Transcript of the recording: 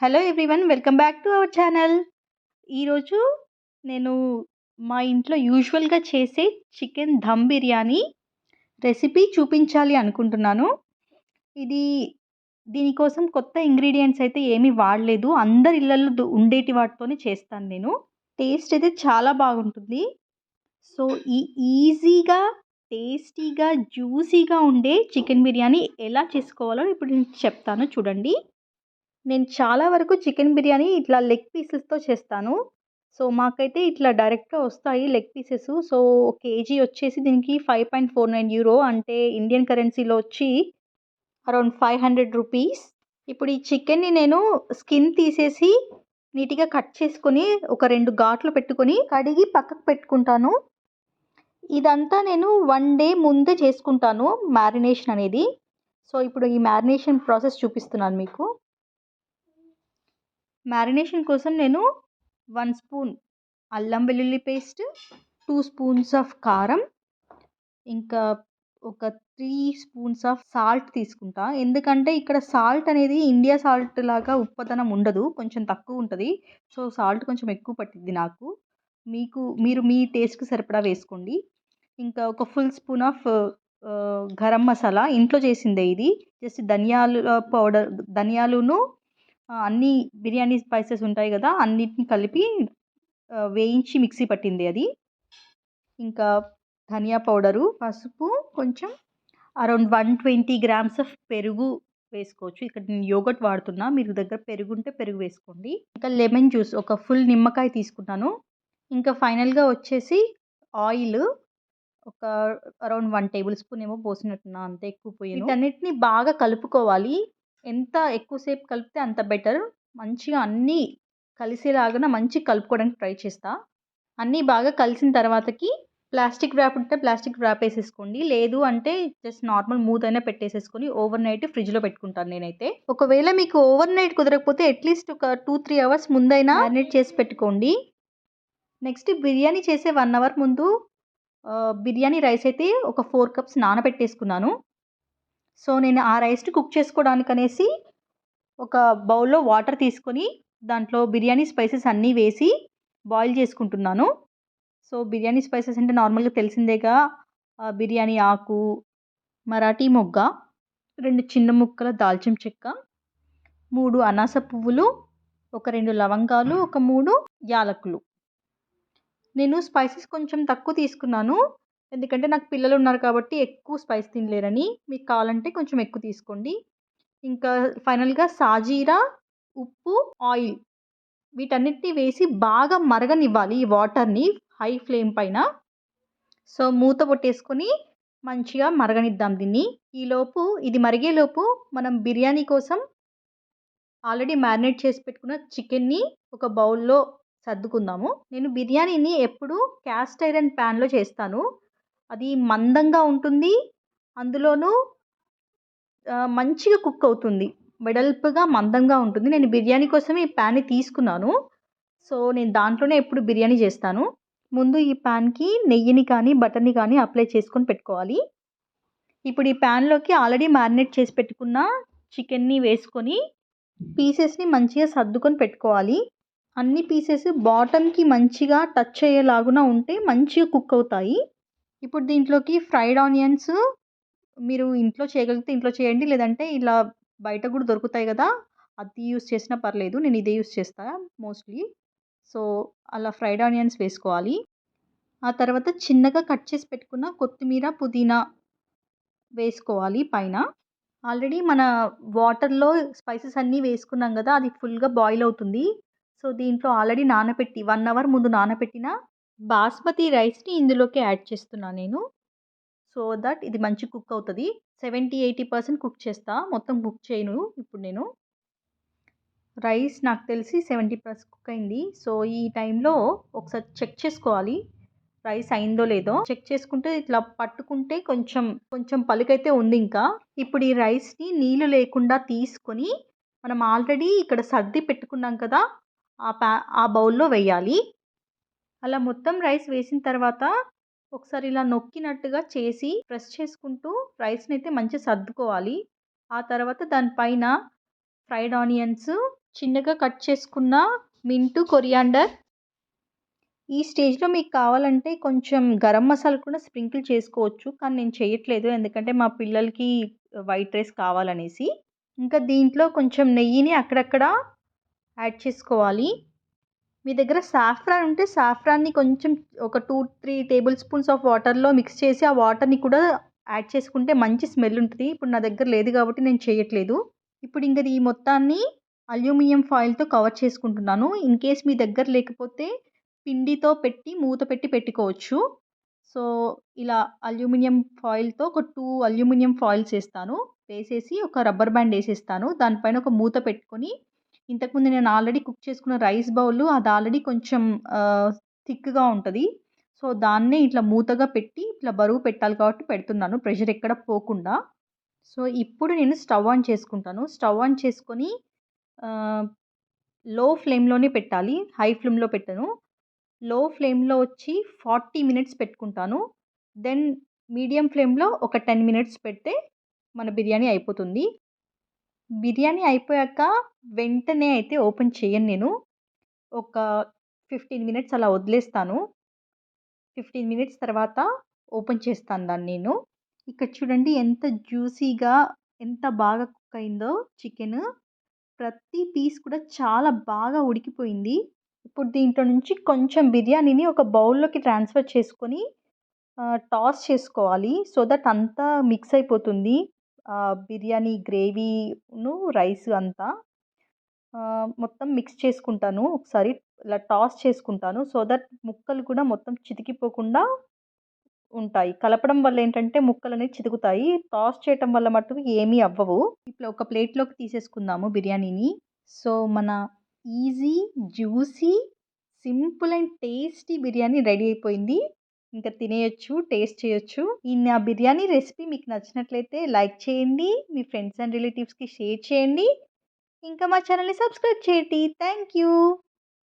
Hello everyone welcome back to our channel ఈరోజు నేను మా ఇంట్లో యూజువల్గా చేసే చికెన్ ధమ్ బిర్యానీ రెసిపీ చూపించాలి అనుకుంటున్నాను. ఇది దీనికోసం కొత్త ఇంగ్రీడియంట్స్ అయితే ఏమీ వాడలేదు. అందరి ఇళ్ళల్లో ఉండేటి వాటితోనే చేస్తాను నేను. టేస్ట్ అయితే చాలా బాగుంటుంది. సో ఈ ఈజీగా టేస్టీగా జ్యూసీగా ఉండే చికెన్ బిర్యానీ ఎలా చేసుకోవాలో ఇప్పుడు నేను చెప్తాను చూడండి. నేను చాలా వరకు చికెన్ బిర్యానీ ఇట్లా లెగ్ పీసెస్తో చేస్తాను. సో మాకైతే ఇట్లా డైరెక్ట్గా వస్తాయి లెగ్ పీసెస్. సో కేజీ వచ్చేసి దీనికి five point four nine euro అంటే ఇండియన్ కరెన్సీలో వచ్చి అరౌండ్ ఫైవ్ హండ్రెడ్ రూపీస్. ఇప్పుడు ఈ చికెన్ని నేను స్కిన్ తీసేసి నీట్గా కట్ చేసుకొని ఒక రెండు ఘాట్లు పెట్టుకొని కడిగి పక్కకు పెట్టుకుంటాను. ఇదంతా నేను వన్ డే ముందే చేసుకుంటాను మ్యారినేషన్ అనేది. సో ఇప్పుడు ఈ మ్యారినేషన్ ప్రాసెస్ చూపిస్తున్నాను మీకు. మ్యారినేషన్ కోసం నేను వన్ స్పూన్ అల్లం వెల్లుల్లి పేస్ట్ టూ స్పూన్స్ ఆఫ్ కారం ఇంకా ఒక త్రీ స్పూన్స్ ఆఫ్ సాల్ట్ తీసుకుంటా. ఎందుకంటే ఇక్కడ సాల్ట్ అనేది ఇండియా సాల్ట్ లాగా ఉప్పదనం ఉండదు కొంచెం తక్కువ ఉంటుంది. సో సాల్ట్ కొంచెం ఎక్కువ పట్టింది నాకు. మీకు మీరు మీ టేస్ట్కి సరిపడా వేసుకోండి. ఇంకా ఒక full spoon of garam masala. ఇంట్లో చేసిందే ఇది. జస్ట్ ధనియాలు పౌడర్ ధనియాలును అన్ని బిర్యానీ స్పైసెస్ ఉంటాయి కదా అన్నిటిని కలిపి వేయించి మిక్సీ పట్టింది అది. ఇంకా ధనియా పౌడరు పసుపు కొంచెం around one twenty grams of పెరుగు వేసుకోవచ్చు. ఇక్కడ నేను యోగట్ వాడుతున్నా మీరు దగ్గర పెరుగు ఉంటే పెరుగు వేసుకోండి. ఇంకా లెమన్ జ్యూస్ ఒక ఫుల్ నిమ్మకాయ తీసుకున్నాను. ఇంకా ఫైనల్గా వచ్చేసి ఆయిల్ ఒక అరౌండ్ వన్ టేబుల్ స్పూన్ ఏమో పోసినట్టున్నా అంతే ఎక్కువ పోయాను. వీటన్నిటిని బాగా కలుపుకోవాలి. ఎంత ఎక్కువసేపు కలిపితే అంత బెటర్. మంచిగా అన్నీ కలిసేలాగా మంచి కలుపుకోవడానికి ట్రై చేస్తా. అన్నీ బాగా కలిసిన తర్వాతకి ప్లాస్టిక్ ర్యాప్ ఉంటే ప్లాస్టిక్ ర్యాప్ వేసేసుకోండి. లేదు అంటే జస్ట్ నార్మల్ మూత్ అయినా పెట్టేసేసుకొని ఓవర్ నైట్ ఫ్రిడ్జ్లో పెట్టుకుంటాను నేనైతే. ఒకవేళ మీకు ఓవర్ నైట్ కుదరకపోతే అట్లీస్ట్ ఒక టూ త్రీ అవర్స్ ముందైనా మ్యారినేట్ చేసి పెట్టుకోండి. నెక్స్ట్ బిర్యానీ చేసే వన్ అవర్ ముందు బిర్యానీ రైస్ అయితే ఒక ఫోర్ కప్స్ నానబెట్టేసుకున్నాను. సో నేను ఆ రైస్ని కుక్ చేసుకోవడానికి అనేసి ఒక బౌల్లో వాటర్ తీసుకొని దాంట్లో బిర్యానీ స్పైసెస్ అన్నీ వేసి బాయిల్ చేసుకుంటున్నాను. సో బిర్యానీ స్పైసెస్ అంటే నార్మల్గా తెలిసిందేగా బిర్యానీ ఆకు మరాఠీ మొగ్గ రెండు చిన్న ముక్కల దాల్చిన చెక్క మూడు అనాస పువ్వులు ఒక రెండు లవంగాలు ఒక మూడు యాలకులు. నేను స్పైసెస్ కొంచెం తక్కువ తీసుకున్నాను. ఎందుకంటే నాకు పిల్లలు ఉన్నారు కాబట్టి ఎక్కువ స్పైస్ తినలేరని మీకు కావాలంటే కొంచెం ఎక్కువ తీసుకోండి. ఇంకా ఫైనల్గా సాజీరా ఉప్పు ఆయిల్ వీటన్నిటిని వేసి బాగా మరగనివ్వాలి ఈ వాటర్ని హై ఫ్లేమ్ పైన. సో మూత పొట్టేసుకొని మంచిగా మరగనిద్దాం దీన్ని. ఈలోపు ఇది మరిగేలోపు మనం బిర్యానీ కోసం ఆల్రెడీ మ్యారినేట్ చేసి పెట్టుకున్న చికెన్ని ఒక బౌల్లో సర్దుకుందాము. నేను బిర్యానీని ఎప్పుడు క్యాస్ట్ ఐరన్ ప్యాన్లో చేస్తాను. అది మందంగా ఉంటుంది. అందులోనూ మంచిగా కుక్ అవుతుంది. వెడల్పుగా మందంగా ఉంటుంది. నేను బిర్యానీ కోసమే ఈ ప్యాన్ని తీసుకున్నాను. సో నేను దాంట్లోనే ఎప్పుడు బిర్యానీ చేస్తాను. ముందు ఈ ప్యాన్కి నెయ్యిని కానీ బటర్ని కానీ అప్లై చేసుకొని పెట్టుకోవాలి. ఇప్పుడు ఈ ప్యాన్లోకి ఆల్రెడీ మ్యారినేట్ చేసి పెట్టుకున్న చికెన్ని వేసుకొని పీసెస్ని మంచిగా సర్దుకొని పెట్టుకోవాలి. అన్ని పీసెస్ బాటమ్కి మంచిగా టచ్ అయ్యేలాగున ఉంటే మంచిగా కుక్ అవుతాయి. ఇప్పుడు దీంట్లోకి ఫ్రైడ్ ఆనియన్స్ మీరు ఇంట్లో చేయగలిగితే ఇంట్లో చేయండి. లేదంటే ఇలా బయట కూడా దొరుకుతాయి కదా అది యూస్ చేసినా పర్లేదు. నేను ఇదే యూస్ చేస్తా మోస్ట్లీ. సో అలా ఫ్రైడ్ ఆనియన్స్ వేసుకోవాలి. ఆ తర్వాత చిన్నగా కట్ చేసి పెట్టుకున్న కొత్తిమీర పుదీనా వేసుకోవాలి పైన. ఆల్రెడీ మన వాటర్లో స్పైసెస్ అన్నీ వేసుకున్నాం కదా అది ఫుల్గా బాయిల్ అవుతుంది. సో దీంట్లో ఆల్రెడీ నానబెట్టి వన్ అవర్ ముందు నానబెట్టిన బాస్మతి రైస్ని ఇందులోకి యాడ్ చేస్తున్నాను నేను. సో దట్ ఇది మంచి కుక్ అవుతుంది. సెవెంటీ ఎయిటీ పర్సెంట్ కుక్ చేస్తా. మొత్తం కుక్ చేయను ఇప్పుడు నేను. రైస్ నాకు తెలిసి సెవెంటీ పర్సెంట్ కుక్ అయింది. సో ఈ టైంలో ఒకసారి చెక్ చేసుకోవాలి. రైస్ అయిందో లేదో చెక్ చేసుకుంటే ఇట్లా పట్టుకుంటే కొంచెం కొంచెం పలుకైతే ఉంది ఇంకా. ఇప్పుడు ఈ రైస్ని నీళ్ళు లేకుండా తీసుకొని మనం ఆల్రెడీ ఇక్కడ సర్ది పెట్టుకున్నాం కదా ఆ ప్యా ఆ బౌల్లో వేయాలి. అలా మొత్తం రైస్ వేసిన తర్వాత ఒకసారి ఇలా నొక్కినట్టుగా చేసి ప్రెస్ చేసుకుంటూ రైస్ని అయితే మంచిగా సర్దుకోవాలి. ఆ తర్వాత దానిపైన ఫ్రైడ్ ఆనియన్స్ చిన్నగా కట్ చేసుకున్న మింటు కొరియాండర్ ఈ స్టేజ్లో మీకు కావాలంటే కొంచెం గరం మసాలా కూడా స్ప్రింకిల్ చేసుకోవచ్చు. కానీ నేను చేయట్లేదు. ఎందుకంటే మా పిల్లలకి వైట్ రైస్ కావాలనేసి. ఇంకా దీంట్లో కొంచెం నెయ్యిని అక్కడక్కడ యాడ్ చేసుకోవాలి. మీ దగ్గర సాఫ్రాన్ ఉంటే సాఫ్రాన్ని కొంచెం ఒక two three tablespoons of వాటర్లో మిక్స్ చేసి ఆ వాటర్ని కూడా యాడ్ చేసుకుంటే మంచి స్మెల్ ఉంటుంది. ఇప్పుడు నా దగ్గర లేదు కాబట్టి నేను చేయట్లేదు. ఇప్పుడు ఇంకా ఈ మొత్తాన్ని అల్యూమినియం ఫాయిల్తో కవర్ చేసుకుంటున్నాను. ఇన్ కేస్ మీ దగ్గర లేకపోతే పిండితో పెట్టి మూత పెట్టి పెట్టుకోవచ్చు. సో ఇలా అల్యూమినియం ఫాయిల్తో ఒక టూ అల్యూమినియం ఫాయిల్స్ వేస్తాను. వేసేసి ఒక రబ్బర్ బ్యాండ్ వేసేస్తాను. దానిపైన ఒక మూత పెట్టుకొని ఇంతకుముందు నేను ఆల్రెడీ కుక్ చేసుకున్న రైస్ బౌల్ అది ఆల్రెడీ కొంచెం థిక్గా ఉంటుంది. సో దాన్నే ఇట్లా మూతగా పెట్టి ఇట్లా బరువు పెట్టాలి కాబట్టి పెడుతున్నాను. ప్రెషర్ ఎక్కడ పోకుండా. సో ఇప్పుడు నేను స్టవ్ ఆన్ చేసుకుంటాను. స్టవ్ ఆన్ చేసుకొని లో ఫ్లేమ్లోనే పెట్టాలి. హై ఫ్లేమ్లో పెట్టను. లో ఫ్లేమ్లో వచ్చి ఫార్టీ మినిట్స్ పెట్టుకుంటాను. దెన్ మీడియం ఫ్లేమ్లో ఒక టెన్ మినిట్స్ పెడితే మన బిర్యానీ అయిపోతుంది. బిర్యానీ అయిపోయాక వెంటనే అయితే ఓపెన్ చేయను నేను. ఒక ఫిఫ్టీన్ మినిట్స్ అలా వదిలేస్తాను. ఫిఫ్టీన్ మినిట్స్ తర్వాత ఓపెన్ చేస్తాను దాన్ని నేను. ఇక్కడ చూడండి ఎంత జ్యూసీగా ఎంత బాగా కుక్ అయిందో చికెన్. ప్రతి పీస్ కూడా చాలా బాగా ఉడికిపోయింది. ఇప్పుడు దీంట్లో నుంచి కొంచెం బిర్యానీని ఒక బౌల్లోకి ట్రాన్స్ఫర్ చేసుకొని టాస్ చేసుకోవాలి. సో దట్ అంతా మిక్స్ అయిపోతుంది. బిర్యానీ గ్రేవీను రైస్ అంతా మొత్తం మిక్స్ చేసుకుంటాను. ఒకసారి ఇలా టాస్ చేసుకుంటాను. సో దట్ ముక్కలు కూడా మొత్తం చితికిపోకుండా ఉంటాయి. కలపడం వల్ల ఏంటంటే ముక్కలు అనేవి చితుకుతాయి. టాస్ చేయటం వల్ల మటుకు ఏమీ అవ్వవు. ఇట్లా ఒక ప్లేట్లోకి తీసేసుకుందాము బిర్యానీని. సో మన easy juicy simple and tasty biryani ready అయిపోయింది. ఇంకా తినేయచ్చు టేస్ట్ చేయొచ్చు. ఈ నా బిర్యానీ రెసిపీ మీకు నచ్చినట్లయితే లైక్ చేయండి మీ ఫ్రెండ్స్ అండ్ రిలేటివ్స్కి షేర్ చేయండి. ఇంకా మా ఛానల్ని సబ్స్క్రైబ్ చేయండి. Thank you